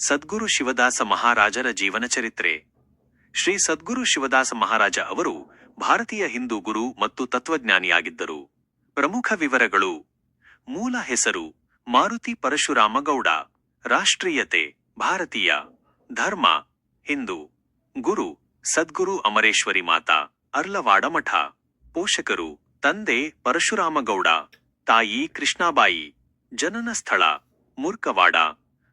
ಸದ್ಗುರು ಶಿವದಾಸ ಮಹಾರಾಜರ ಜೀವನ ಚರಿತ್ರೆ. ಶ್ರೀ ಸದ್ಗುರು ಶಿವದಾಸ ಮಹಾರಾಜ ಅವರು ಭಾರತೀಯ ಹಿಂದೂ ಗುರು ಮತ್ತು ತತ್ವಜ್ಞಾನಿಯಾಗಿದ್ದರು. ಪ್ರಮುಖ ವಿವರಗಳು. ಮೂಲ ಹೆಸರು ಮಾರುತಿ ಪರಶುರಾಮಗೌಡ ರಾಷ್ಟ್ರೀಯತೆ ಭಾರತೀಯ. ಧರ್ಮ ಹಿಂದೂ. ಗುರು ಸದ್ಗುರು ಅಮರೇಶ್ವರಿ ಮಾತಾ. ಅರ್ಲವಾಡ ಮಠ. ಪೋಷಕರು ತಂದೆ ಪರಶುರಾಮಗೌಡ ತಾಯಿ ಕೃಷ್ಣಾಬಾಯಿ. ಜನನ ಸ್ಥಳ ಮುರ್ಕವಾಡ.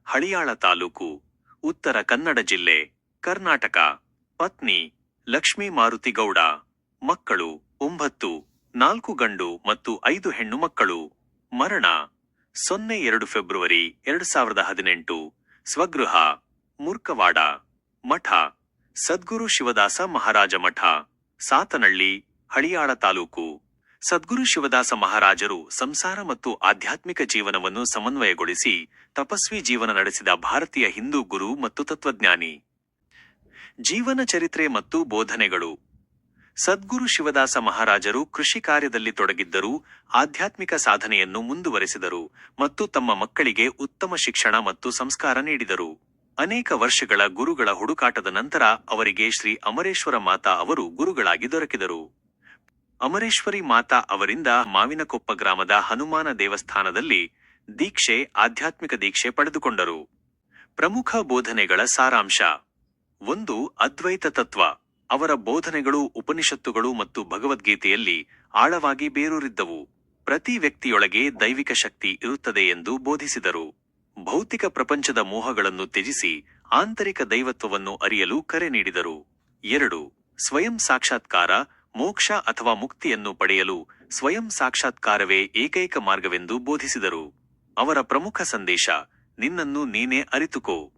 ಹಳಿಯಾಳ ತಾಲೂಕು, ಉತ್ತರ ಕನ್ನಡ ಜಿಲ್ಲೆ, ಕರ್ನಾಟಕ. ಪತ್ನಿ, ಲಕ್ಷ್ಮೀ ಮಾರುತಿಗೌಡ ಮಕ್ಕಳು, ಒಂಬತ್ತು, ನಾಲ್ಕು ಗಂಡು ಮತ್ತು ಐದು ಹೆಣ್ಣು ಮಕ್ಕಳು. ಮರಣ, ಸೊನ್ನೆ ಎರಡು ಫೆಬ್ರವರಿ ಎರಡು ಸಾವಿರದ ಹದಿನೆಂಟು. ಸ್ವಗೃಹ ಮುರ್ಕವಾಡ ಮಠ, ಸದ್ಗುರು ಶಿವದಾಸ ಮಹಾರಾಜ ಮಠ. ಸಾತನಳ್ಳಿ, ಹಳಿಯಾಳ ತಾಲೂಕು. ಸದ್ಗುರು ಶಿವದಾಸ ಮಹಾರಾಜರು ಸಂಸಾರ ಮತ್ತು ಆಧ್ಯಾತ್ಮಿಕ ಜೀವನವನ್ನು ಸಮನ್ವಯಗೊಳಿಸಿ ತಪಸ್ವಿ ಜೀವನ ನಡೆಸಿದ ಭಾರತೀಯ ಹಿಂದೂ ಗುರು ಮತ್ತು ತತ್ವಜ್ಞಾನಿ. ಜೀವನ ಚರಿತ್ರೆ ಮತ್ತು ಬೋಧನೆಗಳು. ಸದ್ಗುರು ಶಿವದಾಸ ಮಹಾರಾಜರು ಕೃಷಿ ಕಾರ್ಯದಲ್ಲಿ ತೊಡಗಿದ್ದರೂ ಆಧ್ಯಾತ್ಮಿಕ ಸಾಧನೆಯನ್ನು ಮುಂದುವರೆಸಿದರು ಮತ್ತು ತಮ್ಮ ಮಕ್ಕಳಿಗೆ ಉತ್ತಮ ಶಿಕ್ಷಣ ಮತ್ತು ಸಂಸ್ಕಾರ ನೀಡಿದರು. ಅನೇಕ ವರ್ಷಗಳ ಗುರುಗಳ ಹುಡುಕಾಟದ ನಂತರ ಅವರಿಗೆ ಶ್ರೀ ಅಮರೇಶ್ವರ ಮಾತಾ ಅವರು ಗುರುಗಳಾಗಿ ದೊರಕಿದರು. ಅಮರೇಶ್ವರಿ ಮಾತಾ ಅವರಿಂದ ಮಾವಿನಕೊಪ್ಪ ಗ್ರಾಮದ ಹನುಮಾನ ದೇವಸ್ಥಾನದಲ್ಲಿ ದೀಕ್ಷೆ, ಆಧ್ಯಾತ್ಮಿಕ ದೀಕ್ಷೆ ಪಡೆದುಕೊಂಡರು. ಪ್ರಮುಖ ಬೋಧನೆಗಳ ಸಾರಾಂಶ. ಒಂದು, ಅದ್ವೈತ ತತ್ವ. ಅವರ ಬೋಧನೆಗಳು, ಉಪನಿಷತ್ತುಗಳು ಮತ್ತು ಭಗವದ್ಗೀತೆಯಲ್ಲಿ ಆಳವಾಗಿ ಬೇರೂರಿದ್ದವು. ಪ್ರತಿ ವ್ಯಕ್ತಿಯೊಳಗೆ ದೈವಿಕ ಶಕ್ತಿ ಇರುತ್ತದೆ ಎಂದು ಬೋಧಿಸಿದರು. ಭೌತಿಕ ಪ್ರಪಂಚದ ಮೋಹಗಳನ್ನು ತ್ಯಜಿಸಿ ಆಂತರಿಕ ದೈವತ್ವವನ್ನು ಅರಿಯಲು ಕರೆ ನೀಡಿದರು. ಎರಡು, ಸ್ವಯಂ ಸಾಕ್ಷಾತ್ಕಾರ ಮೋಕ್ಷ ಅಥವಾ ಮುಕ್ತಿಯನ್ನು ಪಡೆಯಲು ಸ್ವಯಂ ಸಾಕ್ಷಾತ್ಕಾರವೇ ಏಕೈಕ ಮಾರ್ಗವೆಂದು ಬೋಧಿಸಿದರು. ಅವರ ಪ್ರಮುಖ ಸಂದೇಶ, ನಿನ್ನನ್ನು ನೀನೇ ಅರಿತುಕೋ.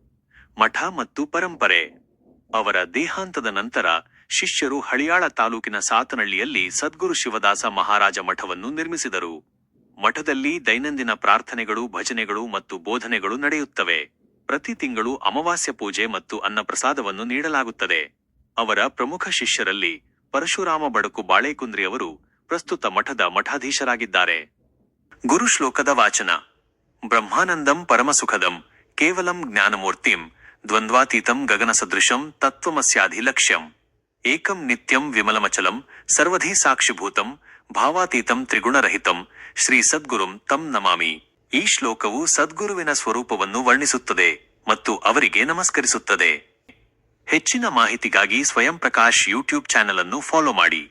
ಮಠ ಮತ್ತು ಪರಂಪರೆ. ಅವರ ದೇಹಾಂತದ ನಂತರ ಶಿಷ್ಯರು ಹಳಿಯಾಳ ತಾಲೂಕಿನ ಸಾತನಳ್ಳಿಯಲ್ಲಿ ಸದ್ಗುರು ಶಿವದಾಸ ಮಹಾರಾಜ ಮಠವನ್ನು ನಿರ್ಮಿಸಿದರು. ಮಠದಲ್ಲಿ ದೈನಂದಿನ ಪ್ರಾರ್ಥನೆಗಳು, ಭಜನೆಗಳು ಮತ್ತು ಬೋಧನೆಗಳು ನಡೆಯುತ್ತವೆ. ಪ್ರತಿ ತಿಂಗಳು ಅಮಾವಾಸ್ಯ ಪೂಜೆ ಮತ್ತು ಅನ್ನಪ್ರಸಾದವನ್ನು ನೀಡಲಾಗುತ್ತದೆ. ಅವರ ಪ್ರಮುಖ ಶಿಷ್ಯರಲ್ಲಿ ಪರಶುರಾಮ ಬಡಕು ಬಾಳೇಕುಂದ್ರಿ ಅವರು ಪ್ರಸ್ತುತ ಮಠದ ಮಠಾಧೀಶರಾಗಿದ್ದಾರೆ. ಗುರು ಶ್ಲೋಕದ ವಾಚನ. ಬ್ರಹ್ಮಾನಂದಂ ಪರಮಸುಖದಂ ಕೇವಲಂ ಜ್ಞಾನಮೂರ್ತಿಂ ದ್ವಂದ್ವಾತೀತಂ ಗಗನಸದೃಶಂ ತತ್ವಮಸ್ಯಾಧಿಲಕ್ಷ್ಯಂ. ಏಕಂ ನಿತ್ಯಂ ವಿಮಲಮಚಲಂ ಸರ್ವಧಿ ಸಾಕ್ಷಿಭೂತಂ ಭಾವಾತೀತಂ ತ್ರಿಗುಣರಹಿತಂ ಶ್ರೀ ಸದ್ಗುರುಂ ತಂ ನಮಾಮಿ. ಈ ಶ್ಲೋಕವು ಸದ್ಗುರುವಿನ ಸ್ವರೂಪವನ್ನು ವರ್ಣಿಸುತ್ತದೆ ಮತ್ತು ಅವರಿಗೆ ನಮಸ್ಕರಿಸುತ್ತದೆ. ಹೆಚ್ಚಿನ ಮಾಹಿತಿಗಾಗಿ ಸ್ವಯಂ ಪ್ರಕಾಶ್ ಯೂಟ್ಯೂಬ್ ಚಾನೆಲ್ ಅನ್ನು ಫಾಲೋ ಮಾಡಿ.